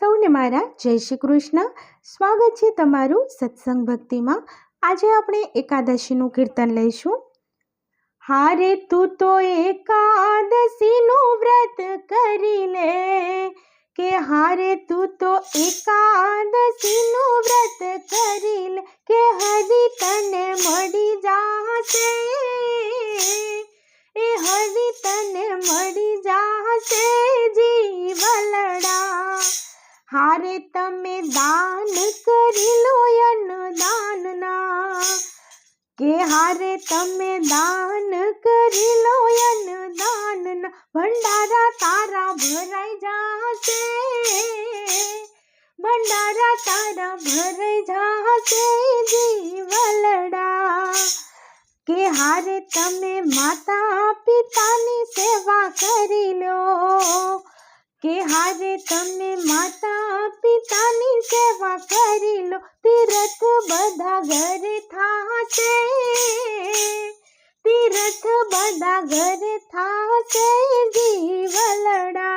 સૌને મારા જય શ્રી કૃષ્ણ. સ્વાગત છે તમારું સત્સંગ ભક્તિમાં. આજે આપણે એકાદશીનું કીર્તન લઈશું. હારે તું તો એકાદશીનું વ્રત કરી લે કે હારે તું તો એકાદશીનું વ્રત કરી લે કે હરી તને મળી જાશે. એ હરી તને મળી જાશે. હારે તમે દાન કરી લો અન્નદાનના. કે હારે તમે દાન કરી લો અન્નદાનના. ભંડારા તારા ભરાઈ જાશે. ભંડારા તારા ભરાઈ જાશે જીવલડા. કે હારે તમે માતા પિતાની સેવા કરી લો. કે હારે તમે માતા પિતાની સેવા કરી લો તીરથ બધા ઘરે થાશે તીરથ બધા ઘરે થાશે જીવલડા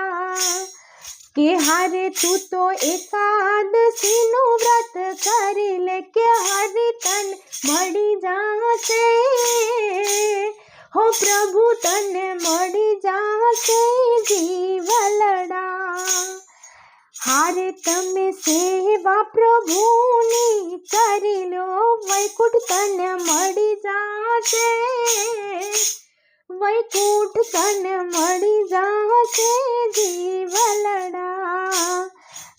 કે હારે તું તો એકાદશીનું વ્રત કરી લે કે હરી તને મળી જાશે હો પ્રભુ તને મળી જાશે જીવલડા હારે તમે સેવા પ્રભુની કરી લો વૈકુંઠ તને મળી જાશે વૈકુંઠ તને મળી જાશે જીવલડા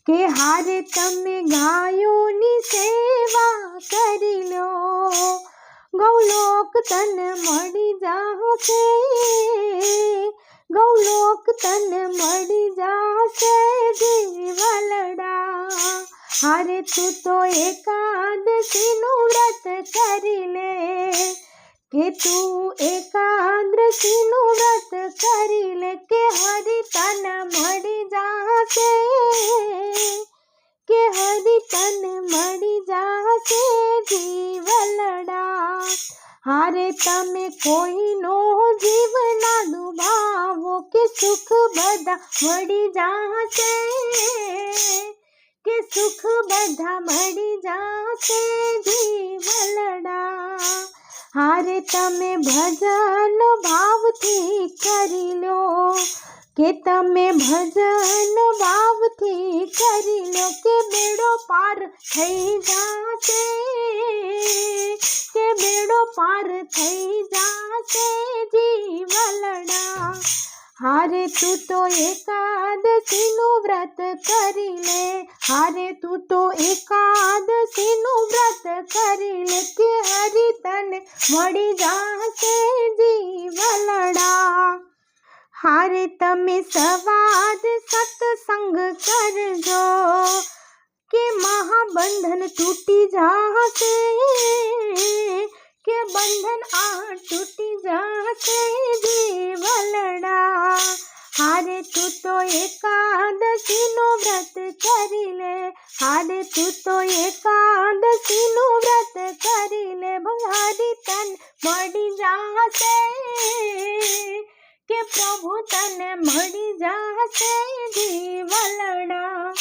કે હારે તમે ગાયોની સેવા કરી લો ગૌલોક તને મળી જાશે ગૌલોક તને મળી જાશે જીવલડા હારે તું તો એકાદશીનું વ્રત કરી લે કે તું એકાદશીનું વ્રત કરી લે કે હરી તને મળી જાશે કે હરી તને મળી જાશે જીવલડા હારે તમે કોઈનો જીવ ના ડુબાવો કે સુખ બધા મળી જાશે કે સુખ બધા મળી જાશે જીવલડા હારે તમે ભજન ભાવથી કરી લો કે તમે ભજન ભાવથી કરી લો કે બેડો પાર થઈ જાશે કે બેડો પાર થઈ જાશે જીવલડા હારે તું તો એકાદશીનું વ્રત કરી લે હારે તું તો એકાદશીનું વ્રત કરી લે કે હરી તને મળી જાશે જીવલડા હારે તમે સવાદ સત્સંગ કરજો કે મહાબંધન તૂટી જાશે કે બંધન આ તૂટી જાશે જીવલડા એકાદશીનું વ્રત કરી લે ભંગારી તન મળી જાશે. કે પ્રભુ તને મળી જાશે જીવલડા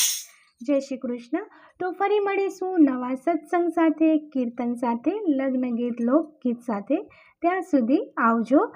જય શ્રી કૃષ્ણ. તો ફરી મળીશું નવા સત્સંગ સાથે, કીર્તન સાથે લગ્ન ગીત લોકગીત સાથે. ત્યાં સુધી આવજો.